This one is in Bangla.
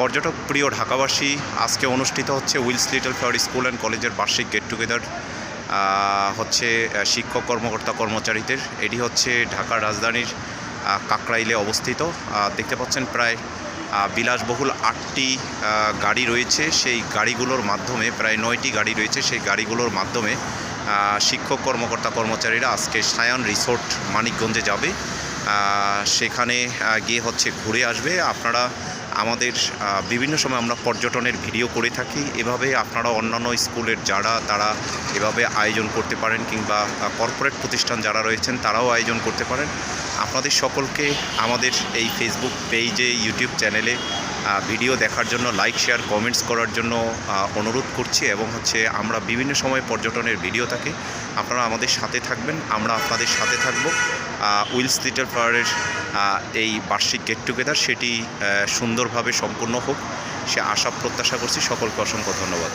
পর্যটক প্রিয় ঢাকাবাসী, আজকে অনুষ্ঠিত হচ্ছে Wills Little Flower School and কলেজের বার্ষিক গেট টুগেদার হচ্ছে শিক্ষক কর্মকর্তা কর্মচারীদের। এটি হচ্ছে ঢাকার রাজধানীর কাকরাইলে অবস্থিত। দেখতে পাচ্ছেন প্রায় বিলাসবহুল আটটি গাড়ি রয়েছে। সেই গাড়িগুলোর মাধ্যমে, প্রায় নয়টি গাড়ি রয়েছে। সেই গাড়িগুলোর মাধ্যমে শিক্ষক কর্মকর্তা কর্মচারীরা আজকে সায়ন রিসোর্ট মানিকগঞ্জে যাবে। সেখানে গিয়ে হচ্ছে ঘুরে আসবে। আপনারা আমাদের বিভিন্ন সময় আমরা পর্যটনের ভিডিও করে থাকি। এভাবে আপনারা অন্যান্য স্কুলের যারা, তারা এভাবে আয়োজন করতে পারেন কিংবা কর্পোরেট প্রতিষ্ঠান যারা রয়েছেন, তারাও আয়োজন করতে পারেন। আপনাদের সকলকে আমাদের এই ফেসবুক পেজে ইউটিউব চ্যানেলে ভিডিও দেখার জন্য লাইক শেয়ার কমেন্টস করার জন্য অনুরোধ করছি এবং হচ্ছে আমরা বিভিন্ন সময় পর্যটনের ভিডিও থাকে, আপনারা আমাদের সাথে থাকবেন, আমরা আপনাদের সাথে থাকব। উইলস লিটল ফ্লাওয়ারের এই বার্ষিক গেট টুগেদার সেটি সুন্দরভাবে সম্পূর্ণ হোক। সে আশা, প্রত্যাশা করছি সকলকে অসংখ্য ধন্যবাদ।